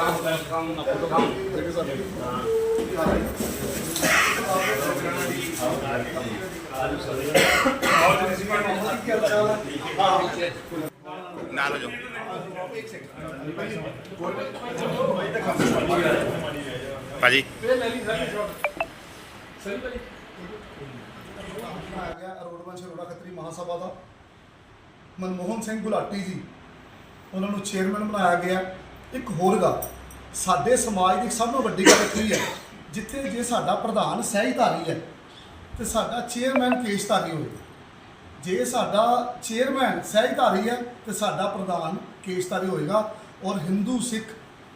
welcome, welcome, welcome. ਨਾਲ ਹੋ ਭਾਜੀ ਬਣਾਇਆ ਗਿਆ ਅਰੋੜ ਅਰੋੜਾ ਖੱਤਰੀ ਮਹਾਸਭਾ ਦਾ ਮਨਮੋਹਨ ਸਿੰਘ ਗੁਲਾਟੀ ਜੀ ਉਹਨਾਂ ਨੂੰ ਚੇਅਰਮੈਨ ਬਣਾਇਆ ਗਿਆ ਇੱਕ ਹੋਰ ਗੱਲ, ਸਾਡੇ ਸਮਾਜ ਦੀ ਸਭ ਤੋਂ ਵੱਡੀ ਗੱਲ ਕੀ ਹੈ? ਜਿੱਥੇ ਜੇ ਸਾਡਾ ਪ੍ਰਧਾਨ ਸਹਿਜਧਾਰੀ ਹੈ ਤੇ ਸਾਡਾ ਚੇਅਰਮੈਨ ਕੇਸ਼ਧਾਰੀ ਹੋਵੇ। ਜੇ ਸਾਡਾ ਚੇਅਰਮੈਨ ਸਹਿਜਧਾਰੀ ਹੈ ਤੇ ਸਾਡਾ ਪ੍ਰਧਾਨ ਕੇਸ਼ਧਾਰੀ ਹੋਏਗਾ ਔਰ ਹਿੰਦੂ, ਸਿੱਖ,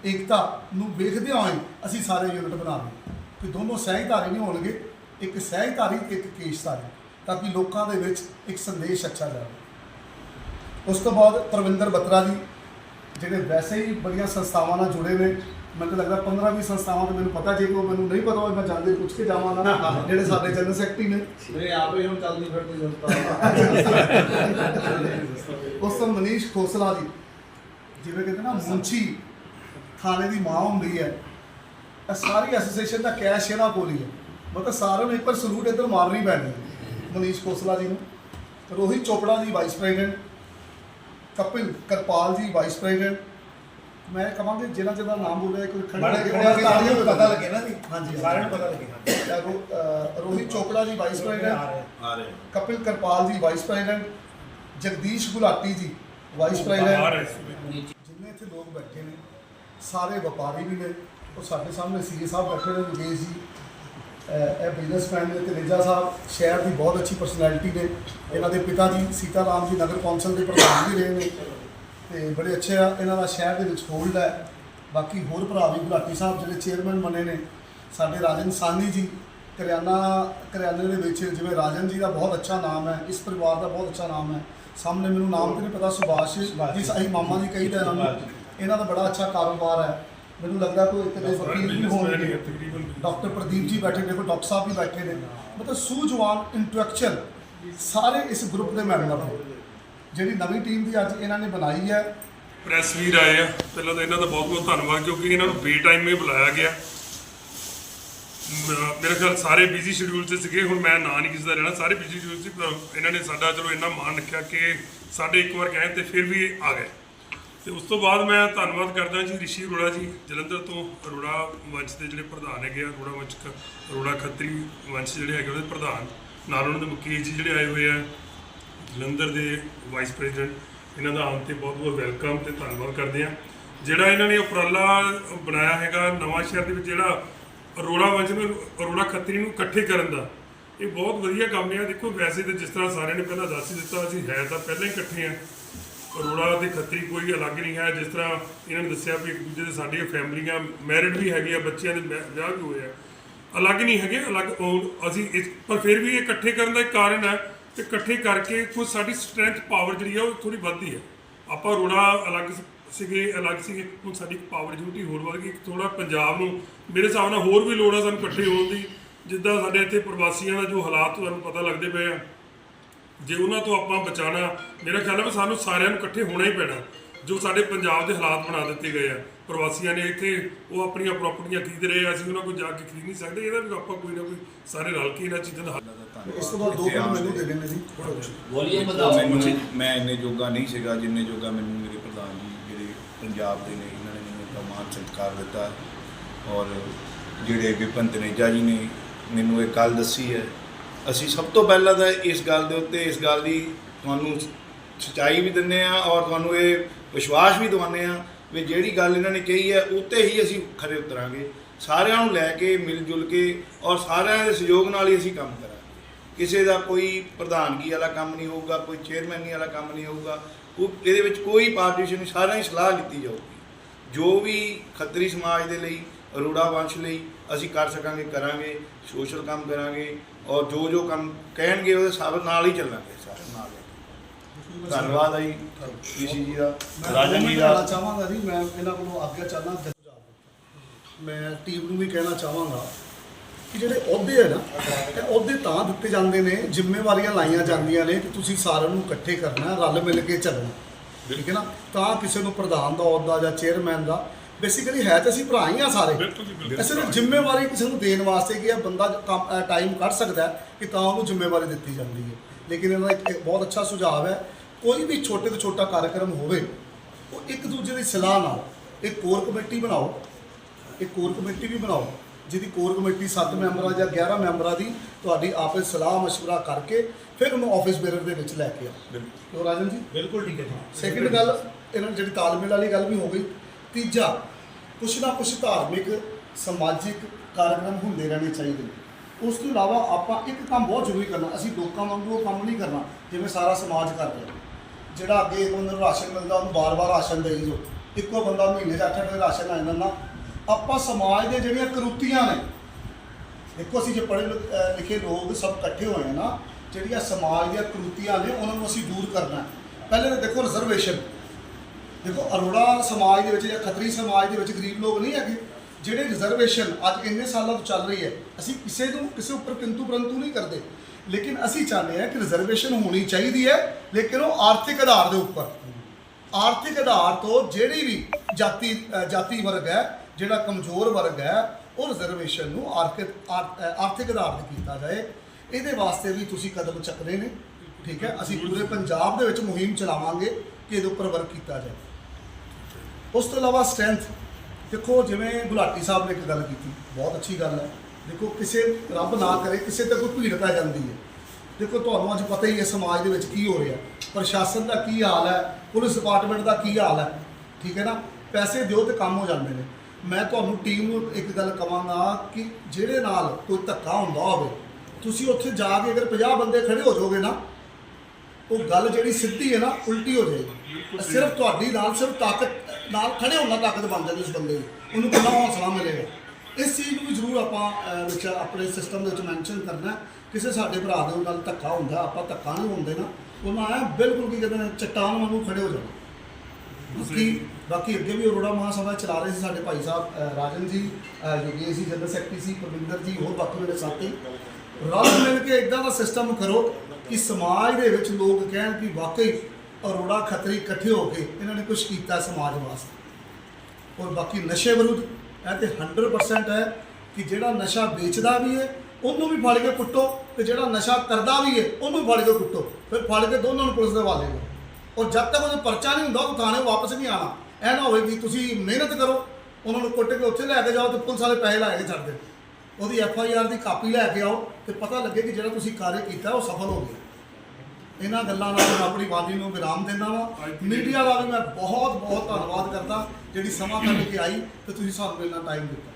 ਏਕਤਾ ਨੂੰ ਵੇਖਦਿਆਂ ਹੋਏ ਅਸੀਂ ਸਾਰੇ ਯੂਨਿਟ ਬਣਾ ਲਏ ਕਿ ਦੋਨੋਂ ਸਹਿਜਧਾਰੀ ਨਹੀਂ ਹੋਣਗੇ, ਇੱਕ ਸਹਿਜਧਾਰੀ ਤੇ ਇੱਕ ਕੇਸ਼ਧਾਰੀ, ਤਾਂ ਕਿ ਲੋਕਾਂ ਦੇ ਵਿੱਚ ਇੱਕ ਸੰਦੇਸ਼ ਅੱਛਾ ਜਾਵੇ। ਉਸ ਤੋਂ ਬਾਅਦ ਪ੍ਰਵਿੰਦਰ ਬੱਤਰਾ ਜੀ ਜਿਹੜੇ ਵੈਸੇ ਹੀ ਬੜੀਆਂ ਸੰਸਥਾਵਾਂ ਨਾਲ ਜੁੜੇ ਨੇ ਮੈਨੂੰ ਲੱਗਦਾ 15 20 ਸੰਸਥਾਵਾਂ ਤੇ ਮੈਨੂੰ ਪਤਾ ਜੇ ਕੋਈ ਮੈਨੂੰ ਨਹੀਂ ਪਤਾ ਹੋਵੇ ਮੈਂ ਜਾਂਦੇ ਪੁੱਛ ਕੇ ਜਾਵਾਂ ਨਾ। ਜਿਹੜੇ ਸਾਡੇ ਜਨਰਲ ਸੈਕਟਰੀ ਨੇ। ਮੇਰੇ ਆਪ ਹੀ ਹੁਣ ਚੱਲਦੀ ਫਿਰਦੀ ਸੰਸਥਾ। ਉਸ ਤੋਂ ਮਨੀਸ਼ ਖੋਸਲਾ ਜੀ ਜਿਵੇਂ ਕਹਿੰਦੇ ਨਾ ਮੁੰਚੀ ਥਾਣੇ ਦੀ ਮਾਂ ਹੁੰਦੀ ਹੈ। ਇਹ ਸਾਰੀ ਐਸੋਸੀਏਸ਼ਨ ਦਾ ਕੈਸ਼ ਇਹਨਾਂ ਕੋਲ ਹੀ ਹੈ। ਮਤਲਬ ਸਾਰਿਆਂ ਨੂੰ ਇੱਕ ਵਾਰ ਸਲੂਟ ਇੱਧਰ ਮਾਰਨੀ ਪੈਣੀ ਮਨੀਸ਼ ਖੋਸਲਾ ਜੀ ਨੂੰ। ਰੋਹਿਤ ਚੋਪੜਾ ਜੀ ਵਾਈਸ ਪ੍ਰੈਜ਼ੀਡੈਂਟ ਕਪਿਲ ਕਰਪਾਲ ਜੀ ਵਾਈਸ ਪ੍ਰੈਜ਼ੀਡੈਂਟ ਮੈਂ ਕਹਾਂਗੇ ਜਿਹਨਾਂ ਜਿਹਦਾ ਨਾਮ ਬੋਲਿਆ ਕੋਈ ਖੜੇ ਹੋ ਖੜੇ ਹੋ ਪਤਾ ਲੱਗੇ ਨਾ ਜੀ। ਹਾਂਜੀ ਸਾਰਿਆਂ ਨੂੰ ਪਤਾ ਲੱਗੇ ਅਹ ਰੋਹਿਤ ਚੋਪੜਾ ਜੀ ਵਾਈਸ ਪ੍ਰੈਜ਼ੀਡੈਂਟ ਆ ਰਹੇ। ਕਪਿਲ ਕਰਪਾਲ ਜੀ ਵਾਈਸ ਪ੍ਰੈਜ਼ੀਡੈਂਟ ਜਗਦੀਸ਼ ਗੁਲਾਟੀ ਜੀ ਵਾਈਸ ਪ੍ਰੈਜ਼ੀਡੈਂਟ ਜਿੰਨੇ ਇੱਥੇ ਲੋਕ ਬੈਠੇ ਨੇ ਸਾਰੇ ਵਪਾਰੀ ਵੀ ਨੇ ਉਹ ਸਾਡੇ ਸਾਹਮਣੇ ਸੀਏ ਸਾਹਿਬ ਬੈਠੇ ਨੇ ਜੀ। ਇਹ ਬਿਜ਼ਨਸਮੈਨ ਨੇ ਤੇ ਰੇਜਾ ਸਾਹਿਬ ਸ਼ਹਿਰ ਦੀ ਬਹੁਤ ਅੱਛੀ ਪਰਸਨੈਲਿਟੀ ਨੇ। ਇਹਨਾਂ ਦੇ ਪਿਤਾ ਜੀ ਸੀਤਾ ਰਾਮ ਜੀ ਨਗਰ ਕੌਂਸਲ ਦੇ ਪ੍ਰਧਾਨ ਵੀ ਰਹੇ ਨੇ ਤੇ ਬੜੇ ਅੱਛੇ ਆ। ਇਹਨਾਂ ਦਾ ਸ਼ਹਿਰ ਦੇ ਵਿੱਚ ਹੋਲਡ ਹੈ। ਬਾਕੀ ਹੋਰ ਭਰਾ ਵੀ ਗੁਲਾਟੀ ਸਾਹਿਬ ਜਿਹੜੇ ਚੇਅਰਮੈਨ ਬਣੇ ਨੇ ਸਾਡੇ ਰਾਜਨ ਸਾਨੀ ਜੀ ਕਰਿਆਨਾ ਕਰਿਆਨੇ ਦੇ ਵਿੱਚ ਜਿਵੇਂ ਰਾਜਨ ਜੀ ਦਾ ਬਹੁਤ ਅੱਛਾ ਨਾਮ ਹੈ ਇਸ ਪਰਿਵਾਰ ਦਾ ਬਹੁਤ ਅੱਛਾ ਨਾਮ ਹੈ। ਸਾਹਮਣੇ ਮੈਨੂੰ ਨਾਮ ਤੇ ਨਹੀਂ ਪਤਾ ਸੁਭਾਸ਼ ਜੀ ਸਹੀ ਮਾਮਾ ਜੀ ਕਹੀਦਾ ਇਹਨਾਂ ਨੂੰ ਇਹਨਾਂ ਦਾ ਬੜਾ ਅੱਛਾ ਕਾਰੋਬਾਰ ਹੈ। ਮੈਨੂੰ ਲੱਗਦਾ ਕੋਈ ਇੱਕ ਦੇ ਵਕੀਲ ਵੀ ਹੋਣਗੇ। ਡਾਕਟਰ ਪ੍ਰਦੀਪ ਜੀ ਬੈਠੇ ਦੇਖੋ ਡਾਕਟਰ ਸਾਹਿਬ ਵੀ ਬੈਠੇ ਨੇ। ਮਤਲਬ ਸੂਝਵਾਨ ਇੰਟੈਲੈਕਚੁਅਲ ਸਾਰੇ ਇਸ ਗਰੁੱਪ ਦੇ ਮੈਂਬਰ ਨੇ। ਜਿਹੜੀ ਨਵੀਂ ਟੀਮ ਦੀ ਅੱਜ ਇਹਨਾਂ ਨੇ ਬਣਾਈ ਹੈ। ਪ੍ਰੈਸ ਵੀਰ ਆਏ ਆ। ਪਹਿਲਾਂ ਤਾਂ ਇਹਨਾਂ ਦਾ ਬਹੁਤ ਬਹੁਤ ਧੰਨਵਾਦ ਕਿਉਂਕਿ ਇਹਨਾਂ ਨੂੰ ਬੇ ਟਾਈਮ ਹੀ ਬੁਲਾਇਆ ਗਿਆ। ਮੇਰੇ ਖਿਆਲ ਸਾਰੇ ਬਿਜ਼ੀ ਸ਼ਡਿਊਲ 'ਚ ਸੀਗੇ ਹੁਣ ਮੈਂ ਨਾਂ ਨਹੀਂ ਕਿਸੇ ਦਾ ਲੈਣਾ ਸਾਰੇ ਬਿਜ਼ੀ ਸ਼ਡਿਊਲ ਸੀ ਪਰ ਇਹਨਾਂ ਨੇ ਸਾਡਾ ਚਲੋ ਇੰਨਾ ਮਾਣ ਰੱਖਿਆ ਕਿ ਸਾਡੇ ਇੱਕ ਵਾਰ ਕਹੇ ਤੇ ਫਿਰ ਵੀ ਆ ਗਏ। ਤੇ ਉਸ ਤੋਂ ਬਾਅਦ ਮੈਂ ਧੰਨਵਾਦ ਕਰਦਾ ਜੀ ਰਿਸ਼ੀ ਅਰੋੜਾ ਜੀ, ਜਲੰਧਰ ਤੋਂ ਅਰੋੜਾ ਵੰਸ਼ ਦੇ ਜਿਹੜੇ ਪ੍ਰਧਾਨ ਹੈਗੇ ਆ, ਅਰੋੜਾ ਵੰਸ਼ ਖ- ਅਰੋੜਾ ਖੱਤਰੀ ਵੰਸ਼ ਜਿਹੜੇ ਹੈਗੇ ਉਹਦੇ ਪ੍ਰਧਾਨ, ਨਾਲ ਉਹਨਾਂ ਦੇ ਮੁਕੇਸ਼ ਜੀ ਜਿਹੜੇ ਆਏ ਹੋਏ ਆ, ਜਲੰਧਰ ਦੇ ਵਾਈਸ ਪ੍ਰੈਜ਼ੀਡੈਂਟ ਇਹਨਾਂ ਦਾ ਆਉਣ ਤੇ ਬਹੁਤ ਬਹੁਤ ਵੈਲਕਮ ਤੇ ਧੰਨਵਾਦ ਕਰਦੇ ਆ। ਜਿਹੜਾ ਇਹਨਾਂ ਨੇ ਉਪਰਾਲਾ ਬਣਾਇਆ ਹੈਗਾ ਨਵਾਂ ਸ਼ਹਿਰ ਦੇ ਵਿੱਚ, ਜਿਹੜਾ ਅਰੋੜਾ ਵੰਸ਼ ਨੂੰ, ਅਰੋੜਾ ਖੱਤਰੀ ਨੂੰ ਇਕੱਠੇ ਕਰਨ ਦਾ, ਇਹ ਬਹੁਤ ਵਧੀਆ ਕੰਮ ਹੈ ਦੇਖੋ ਵੈਸੇ ਤਾਂ ਜਿਸ ਤਰ੍ਹਾਂ ਸਾਰਿਆਂ ਨੇ ਪਹਿਲਾਂ ਦੱਸ ਹੀ ਦਿੱਤਾ, ਅਸੀਂ ਹੈ ਤਾਂ ਪਹਿਲਾਂ ਹੀ ਇਕੱਠੇ ਆ। ਅਰੋੜਾ ਤੇ ਖੱਤਰੀ ਕੋਈ ਅਲੱਗ ਨਹੀਂ ਹੈ। ਜਿਸ ਤਰ੍ਹਾਂ ਇਹਨਾਂ ਨੇ ਦੱਸਿਆ ਵੀ ਇੱਕ ਦੂਜੇ ਦੇ ਸਾਡੀਆਂ ਫੈਮਲੀਆਂ ਮੈਰਿਡ ਵੀ ਹੈਗੇ ਆ ਬੱਚਿਆਂ ਦੇ ਵਿਆਹ ਵਿਆਹ ਵੀ ਹੋਏ ਆ। ਅਲੱਗ ਨਹੀਂ ਹੈਗੇ, ਅਲੱਗ ਉਹ ਅਸੀਂ ਇਸ ਪਰ ਫਿਰ ਵੀ ਇਹ ਇਕੱਠੇ ਕਰਨ ਦਾ ਇੱਕ ਕਾਰਨ ਹੈ ਕਿ ਇਕੱਠੇ ਕਰਕੇ ਕੁਝ ਸਾਡੀ ਸਟਰੈਂਥ ਪਾਵਰ ਜਿਹੜੀ ਆ ਉਹ ਥੋੜੀ ਵੱਧਦੀ ਹੈ। ਆਪਾਂ ਰੋੜਾ ਅਲੱਗ ਸੀਗੇ ਅਲੱਗ ਸੀਗੇ, ਹੁਣ ਸਾਡੀ ਪਾਵਰ ਯੂਨਿਟੀ ਹੋਰ ਵੱਧ ਗਈ। ਥੋੜਾ ਪੰਜਾਬ ਨੂੰ ਮੇਰੇ ਹਿਸਾਬ ਨਾਲ ਹੋਰ ਵੀ ਲੋੜ ਆ ਸਾਨੂੰ ਇਕੱਠੇ ਹੋਣ ਦੀ। ਜਿੱਦਾਂ ਸਾਡੇ ਇੱਥੇ ਪ੍ਰਵਾਸੀਆਂ ਦਾ ਜੋ ਹਾਲਾਤ ਤੁਹਾਨੂੰ ਪਤਾ ਲੱਗਦੇ ਪਏ ਆ ਜੇ ਉਹਨਾਂ ਤੋਂ ਆਪਾਂ ਬਚਾਣਾ ਮੇਰਾ ਖਿਆਲ ਹੈ ਵੀ ਸਾਨੂੰ ਸਾਰਿਆਂ ਨੂੰ ਇਕੱਠੇ ਹੋਣਾ ਹੀ ਪੈਣਾ ਜੋ ਸਾਡੇ ਪੰਜਾਬ ਦੇ ਹਾਲਾਤ ਬਣਾ ਦਿੱਤੇ ਗਏ ਆ। ਪ੍ਰਵਾਸੀਆਂ ਨੇ ਇੱਥੇ ਉਹ ਆਪਣੀਆਂ ਪ੍ਰਾਪਰਟੀਆਂ ਖਰੀਦ ਰਹੇ ਆ ਅਸੀਂ ਉਹਨਾਂ ਕੋਲ ਜਾ ਕੇ ਖਰੀਦ ਨਹੀਂ ਸਕਦੇ ਇਹਦਾ ਵੀ ਆਪਾਂ ਕੋਈ ਨਾ ਕੋਈ ਸਾਰੇ ਰਲ ਕੇ ਇਹਨਾਂ ਚੀਜ਼ਾਂ ਦਾ ਹੱਲ ਇਸ ਤੋਂ ਬਾਅਦ ਦੋ ਮਿੰਟ ਮੈਨੂੰ ਦੇ ਦੇਣੇ ਜੀ। ਬੋਲੀਏ ਮੈਨੂੰ ਮੈਂ ਇੰਨੇ ਜੋਗਾ ਨਹੀਂ ਸੀਗਾ ਜਿੰਨੇ ਜੋਗਾ ਮੈਨੂੰ ਮੇਰੇ ਪ੍ਰਧਾਨ ਜੀ ਜਿਹੜੇ ਪੰਜਾਬ ਦੇ ਨੇ ਇਹਨਾਂ ਨੇ ਮੈਨੂੰ ਤਾਂ ਮਾਨ ਸਤਿਕਾਰ ਦਿੱਤਾ। ਔਰ ਜਿਹੜੇ ਵਿਪਨ ਤਨੇਜਾ ਜੀ ਨੇ ਮੈਨੂੰ ਇਹ ਗੱਲ ਦੱਸੀ ਹੈ। ਅਸੀਂ ਸਭ ਤੋਂ ਪਹਿਲਾਂ ਤਾਂ ਇਸ ਗੱਲ ਦੇ ਉੱਤੇ, ਇਸ ਗੱਲ ਦੀ ਤੁਹਾਨੂੰ ਸਚਾਈ ਵੀ ਦਿੰਦੇ ਆ ਔਰ ਤੁਹਾਨੂੰ ਇਹ ਵਿਸ਼ਵਾਸ ਵੀ ਦਿਵਾਉਂਦੇ ਆ ਵੀ ਜਿਹੜੀ ਗੱਲ ਇਹਨਾਂ ਨੇ ਕਹੀ ਹੈ, ਉੱਤੇ ਹੀ ਅਸੀਂ ਖਰੇ ਉਤਰਾਂਗੇ। ਸਾਰਿਆਂ ਨੂੰ ਲੈ ਕੇ ਮਿਲ ਜੁਲ ਕੇ ਔਰ ਸਾਰਿਆਂ ਦੇ ਸਹਿਯੋਗ ਨਾਲ ਹੀ ਅਸੀਂ ਕੰਮ ਕਰਾਂਗੇ। ਕਿਸੇ ਦਾ ਕੋਈ ਪ੍ਰਧਾਨਗੀ ਵਾਲਾ ਕੰਮ ਨਹੀਂ ਹੋਊਗਾ, ਕੋਈ ਚੇਅਰਮੈਨੀ ਵਾਲਾ ਕੰਮ ਨਹੀਂ ਹੋਊਗਾ, ਕੋ- ਇਹਦੇ ਵਿੱਚ ਕੋਈ ਪਾਰਟੀਸ਼ਨ ਨਹੀਂ, ਸਾਰਿਆਂ ਦੀ ਸਲਾਹ ਲਿੱਤੀ ਜਾਊਗੀ। ਜੋ ਵੀ ਖੱਤਰੀ ਸਮਾਜ ਦੇ ਲਈ, ਅਰੋੜਾ ਵੰਸ਼ ਲਈ ਅਸੀਂ ਕਰ ਸਕਾਂਗੇ, ਕਰਾਂਗੇ, ਸੋਸ਼ਲ ਕੰਮ ਕਰਾਂਗੇ ਔਰ ਜੋ ਜੋ ਕੰਮ ਕਹਿਣਗੇ ਉਹਦੇ ਸਭ ਨਾਲ ਹੀ ਚੱਲਾਂਗੇ ਸਾਰੇ ਨਾਲ। ਧੰਨਵਾਦ ਆ ਜੀ ਜੀ ਦਾ ਰਾਜਨ ਜੀ ਦਾ। ਚਾਹਾਂਗਾ ਜੀ ਮੈਂ ਇਹਨਾਂ ਕੋਲੋਂ ਆਗਿਆ ਚਾਹਨਾ ਮੈਂ ਟੀਮ ਨੂੰ ਵੀ ਕਹਿਣਾ ਚਾਹਾਂਗਾ ਕਿ ਜਿਹੜੇ ਅਹੁਦੇ ਹੈ ਨਾ ਇਹ ਅਹੁਦੇ ਤਾਂ ਦਿੱਤੇ ਜਾਂਦੇ ਨੇ ਜ਼ਿੰਮੇਵਾਰੀਆਂ ਲਾਈਆਂ ਜਾਂਦੀਆਂ ਨੇ ਕਿ ਤੁਸੀਂ ਸਾਰਿਆਂ ਨੂੰ ਇਕੱਠੇ ਕਰਨਾ ਰਲ ਮਿਲ ਕੇ ਚੱਲਣਾ। ਠੀਕ ਹੈ ਨਾ? ਤਾਂ ਕਿਸੇ ਨੂੰ ਪ੍ਰਧਾਨ ਦਾ ਅਹੁਦਾ ਜਾਂ ਚੇਅਰਮੈਨ ਦਾ ਬੇਸਿਕਲੀ ਹੈ ਤਾਂ ਅਸੀਂ ਭਰਾ ਹੀ ਆ ਸਾਰੇ ਬਿਲਕੁਲ ਜੀ, ਬਿਲਕੁਲ। ਅਸੀਂ ਸਿਰਫ ਜ਼ਿੰਮੇਵਾਰੀ ਕਿਸੇ ਨੂੰ ਦੇਣ ਵਾਸਤੇ ਕਿ ਇਹ ਬੰਦਾ ਟਾਈਮ ਕੱਢ ਸਕਦਾ ਹੈ ਕਿ ਤਾਂ ਉਹਨੂੰ ਜ਼ਿੰਮੇਵਾਰੀ ਦਿੱਤੀ ਜਾਂਦੀ ਹੈ ਲੇਕਿਨ ਇਹਨਾਂ ਦਾ ਇੱਕ ਇੱਕ ਬਹੁਤ ਅੱਛਾ ਸੁਝਾਅ ਹੈ ਕੋਈ ਵੀ ਛੋਟੇ ਤੋਂ ਛੋਟਾ ਕਾਰਜਕ੍ਰਮ ਹੋਵੇ ਉਹ ਇੱਕ ਦੂਜੇ ਦੀ ਸਲਾਹ ਨਾਲ ਇੱਕ ਕੋਰ ਕਮੇਟੀ ਬਣਾਓ ਇੱਕ ਕੋਰ ਕਮੇਟੀ ਵੀ ਬਣਾਓ ਜਿਹਦੀ ਕੋਰ ਕਮੇਟੀ 7 ਮੈਂਬਰਾਂ ਜਾਂ 11 ਮੈਂਬਰਾਂ ਦੀ ਤੁਹਾਡੀ ਆਪਸ ਸਲਾਹ مشورہ ਕਰਕੇ ਫਿਰ ਉਹਨੂੰ ਆਫਿਸ ਬੇਰਰ ਦੇ ਵਿੱਚ ਲੈ ਕੇ ਆਓ ਕਿਉਂ ਰਾਜਨ ਜੀ ਬਿਲਕੁਲ ਠੀਕ ਹੈ ਜੀ ਸੈਕਿੰਡ ਗੱਲ ਇਹਨਾਂ ਦੀ ਜਿਹੜੀ ਤਾਲਮੇਲ ਵਾਲੀ ਗੱਲ ਵੀ ਹੋ ਗਈ ਤੀਜਾ ਕੁਛ ਨਾ ਕੁਛ ਧਾਰਮਿਕ, ਸਮਾਜਿਕ ਕਾਰਜਕ੍ਰਮ ਹੁੰਦੇ ਰਹਿਣੇ ਚਾਹੀਦੇ ਨੇ। ਉਸ ਤੋਂ ਇਲਾਵਾ ਆਪਾਂ ਇੱਕ ਕੰਮ ਬਹੁਤ ਜ਼ਰੂਰੀ ਕਰਨਾ, ਅਸੀਂ ਲੋਕਾਂ ਵਾਂਗੂ ਉਹ ਕੰਮ ਨਹੀਂ ਕਰਨਾ, ਜਿਵੇਂ ਸਾਰਾ ਸਮਾਜ ਕਰ ਰਿਹਾ। ਜਿਹੜਾ ਅੱਗੇ ਉਹਨਾਂ ਨੂੰ ਰਾਸ਼ਨ ਮਿਲਦਾ, ਉਹਨੂੰ ਬਾਰ-ਬਾਰ ਰਾਸ਼ਨ ਦੇਈ ਜੋ ਇੱਕੋ ਬੰਦਾ ਮਹੀਨੇ 'ਚ ਅੱਠ ਅੱਠ ਰਾਸ਼ਨ ਆ ਜਾਂਦਾ ਨਾ ਆਪਾਂ ਸਮਾਜ ਦੇ ਜਿਹੜੀਆਂ ਕਰੂਤੀਆਂ ਨੇ, ਦੇਖੋ ਅਸੀਂ ਜੇ ਪੜ੍ਹੇ ਲਿਖ- ਲਿਖੇ ਲੋਕ ਸਭ ਇਕੱਠੇ ਹੋਏ ਆ ਨਾ, ਜਿਹੜੀਆਂ ਸਮਾਜ ਦੀਆਂ ਕਰੂਤੀਆਂ ਨੇ, ਉਹਨਾਂ ਨੂੰ ਅਸੀਂ ਦੂਰ ਕਰਨਾ। ਪਹਿਲੇ ਤਾਂ ਦੇਖੋ ਰਿਜ਼ਰਵੇਸ਼ਨ ਦੇਖੋ ਅਰੋੜਾ ਸਮਾਜ ਦੇ ਵਿੱਚ ਜਾਂ ਖੱਤਰੀ ਸਮਾਜ ਦੇ ਵਿੱਚ ਗਰੀਬ ਲੋਕ ਨਹੀਂ ਹੈਗੇ, ਜਿਹੜੇ ਰਿਜ਼ਰਵੇਸ਼ਨ ਅੱਜ ਇੰਨੇ ਸਾਲਾਂ ਤੋਂ ਚੱਲ ਰਹੀ ਹੈ, ਅਸੀਂ ਕਿਸੇ ਨੂੰ ਕਿਸੇ ਉੱਪਰ ਕਿੰਤੂ ਪਰੰਤੂ ਨਹੀਂ ਕਰਦੇ। ਲੇਕਿਨ ਅਸੀਂ ਚਾਹੁੰਦੇ ਹਾਂ ਕਿ ਰਿਜ਼ਰਵੇਸ਼ਨ ਹੋਣੀ ਚਾਹੀਦੀ ਹੈ, ਲੇਕਿਨ ਉਹ ਆਰਥਿਕ ਆਧਾਰ ਦੇ ਉੱਪਰ। ਆਰਥਿਕ ਆਧਾਰ ਤੋਂ ਜਿਹੜੀ ਵੀ ਜਾਤੀ ਜਾਤੀ ਵਰਗ ਹੈ, ਜਿਹੜਾ ਕਮਜ਼ੋਰ ਵਰਗ ਹੈ, ਉਹ ਰਿਜ਼ਰਵੇਸ਼ਨ ਨੂੰ ਆਰਥਿਕ, ਆਰ- ਆਰਥਿਕ ਆਧਾਰ ਤੇ ਕੀਤਾ ਜਾਏ। ਇਹਦੇ ਵਾਸਤੇ ਵੀ ਤੁਸੀਂ ਕਦਮ ਚੱਕਣੇ ਨੇ, ਠੀਕ ਹੈ? ਅਸੀਂ ਪੂਰੇ ਪੰਜਾਬ ਦੇ ਵਿੱਚ ਮੁਹਿੰਮ ਚਲਾਵਾਂਗੇ ਕਿ ਇਹਦੇ ਉੱਪਰ ਵਰਕ ਕੀਤਾ ਜਾਏ। ਉਸ ਤੋਂ ਇਲਾਵਾ ਸਟਰੈਂਥ ਦੇਖੋ ਜਿਵੇਂ ਗੁਲਾਟੀ ਸਾਹਿਬ ਨੇ ਇੱਕ ਗੱਲ ਕੀਤੀ ਬਹੁਤ ਅੱਛੀ ਗੱਲ ਹੈ। ਦੇਖੋ ਕਿਸੇ ਰੱਬ ਨਾ ਕਰੇ ਕਿਸੇ ਤੇ ਕੋਈ ਭੀੜ ਪੈ ਜਾਂਦੀ ਹੈ। ਦੇਖੋ ਤੁਹਾਨੂੰ ਅੱਜ ਪਤਾ ਹੀ ਹੈ ਸਮਾਜ ਦੇ ਵਿੱਚ ਕੀ ਹੋ ਰਿਹਾ। ਪ੍ਰਸ਼ਾਸਨ ਦਾ ਕੀ ਹਾਲ ਹੈ? ਪੁਲਿਸ ਡਿਪਾਰਟਮੈਂਟ ਦਾ ਕੀ ਹਾਲ ਹੈ? ਠੀਕ ਹੈ ਨਾ? ਪੈਸੇ ਦਿਓ ਤੇ ਕੰਮ ਹੋ ਜਾਂਦੇ ਨੇ। ਮੈਂ ਤੁਹਾਨੂੰ ਟੀਮ ਨੂੰ ਇੱਕ ਗੱਲ ਕਵਾਂਗਾ ਕਿ ਜਿਹੜੇ ਨਾਲ ਕੋਈ ਧੱਕਾ ਹੁੰਦਾ ਹੋਵੇ ਤੁਸੀਂ ਉੱਥੇ ਜਾ ਕੇ ਅਗਰ 50 ਬੰਦੇ ਖੜੇ ਹੋ ਜਾਓਗੇ ਨਾ ਉਹ ਗੱਲ ਜਿਹੜੀ ਸਿੱਧੀ ਹੈ ਨਾ ਉਲਟੀ ਹੋ ਜਾਏਗੀ। ਸਿਰਫ ਤੁਹਾਡੀ ਨਾਲ ਸਿਰਫ ਤਾਕਤ ਨਾਲ ਖੜੇ ਹੋਣਾ ਤਾਕਤ ਬਣ ਜਾਂਦੀ ਉਸ ਬੰਦੇ ਦੀ। ਉਹਨੂੰ ਕਿੰਨਾ ਹੌਸਲਾ ਮਿਲੇਗਾ। ਇਸ ਚੀਜ਼ ਨੂੰ ਵੀ ਜ਼ਰੂਰ ਆਪਾਂ ਵਿੱਚ ਆਪਣੇ ਸਿਸਟਮ ਦੇ ਵਿੱਚ ਮੈਂਸ਼ਨ ਕਰਨਾ ਕਿਸੇ ਸਾਡੇ ਭਰਾ ਦੇ ਨਾਲ ਧੱਕਾ ਹੁੰਦਾ ਆਪਾਂ ਧੱਕਾ ਨਹੀਂ ਹੁੰਦੇ ਨਾ ਉਹਨਾਂ ਆ ਬਿਲਕੁਲ ਕੀ ਕਹਿੰਦੇ ਨੇ ਚਟਾਨ ਵਾਂਗੂ ਖੜੇ ਹੋ ਜਾਣਾ ਬਾਕੀ ਬਾਕੀ ਅੱਗੇ ਵੀ ਅਰੋੜਾ ਮਹਾਸਭਾ ਚਲਾ ਰਹੇ ਸੀ ਸਾਡੇ ਭਾਈ ਸਾਹਿਬ ਰਾਜਨ ਜੀ ਅਹ, ਯੋਗੇਸ਼ ਜੀ ਜਨਰਲ ਸੈਕਟਰੀ ਸੀ ਪ੍ਰਵਿੰਦਰ ਜੀ ਹੋਰ ਬਾਕੀ ਮੇਰੇ ਸਾਥੀ। ਰਲ ਮਿਲ ਕੇ ਇਦਾਂ ਦਾ ਸਿਸਟਮ ਕਰੋ ਕਿ ਸਮਾਜ ਦੇ ਵਿੱਚ ਲੋਕ ਕਹਿਣ ਕਿ ਵਾਕਈ ਅਰੋੜਾ ਖੱਤਰੀ ਇਕੱਠੇ ਹੋ ਕੇ ਇਹਨਾਂ ਨੇ ਕੁਝ ਕੀਤਾ ਸਮਾਜ ਵਾਸਤੇ। ਔਰ ਬਾਕੀ ਨਸ਼ੇ ਵਿਰੁੱਧ ਇਹ ਤੇ 100% ਹੈ ਕਿ ਜਿਹੜਾ ਨਸ਼ਾ ਵੇਚਦਾ ਵੀ ਹੈ, ਉਹਨੂੰ ਵੀ ਫੜ ਕੇ ਕੁੱਟੋ ਤੇ ਜਿਹੜਾ ਨਸ਼ਾ ਕਰਦਾ ਵੀ ਹੈ, ਉਹਨੂੰ ਵੀ ਫੜ ਕੇ ਕੁੱਟੋ। ਫਿਰ ਫੜ ਕੇ ਦੋਨਾਂ ਨੂੰ ਪੁਲਿਸ ਦੇ ਹਵਾਲੇ ਕਰੋ ਔਰ ਜਦ ਤੱਕ ਉਹਦਾ ਪਰਚਾ ਨਹੀਂ ਹੁੰਦਾ, ਉਹ ਥਾਣੇ ਵਾਪਸ ਨਹੀਂ ਆਣਾ ਇਹ ਨਾ ਹੋਵੇ ਕਿ ਤੁਸੀਂ ਮਿਹਨਤ ਕਰੋ, ਉਹਨਾਂ ਨੂੰ ਕੁੱਟ ਕੇ ਉੱਥੇ ਲੈ ਕੇ ਜਾਓ ਤੇ ਪੁਲਿਸ ਵਾਲੇ ਪੈਸੇ ਲੈ ਕੇ ਛੱਡ ਦੇਣ। ਉਹਦੀ ਐਫ ਆਈ ਆਰ ਦੀ ਕਾਪੀ ਲੈ ਕੇ ਆਓ ਤੇ ਪਤਾ ਲੱਗੇ ਕਿ ਜਿਹੜਾ ਤੁਸੀਂ ਕਾਰਜ ਕੀਤਾ, ਉਹ ਸਫਲ ਹੋ ਗਿਆ। ਇਹਨਾਂ ਗੱਲਾਂ ਨਾਲ ਮੈਂ ਆਪਣੀ ਬਾਣੀ ਨੂੰ ਵਿਰਾਮ ਦਿੰਦਾ ਵਾਂ। ਮੀਡੀਆ ਦਾ ਵੀ ਮੈਂ ਬਹੁਤ ਬਹੁਤ ਧੰਨਵਾਦ ਕਰਦਾ ਜਿਹੜੀ ਸਮਾਂ ਕੱਢ ਕੇ ਆਈ ਤੇ ਤੁਸੀਂ ਸਾਨੂੰ ਇੰਨਾ ਟਾਈਮ ਦਿੱਤਾ।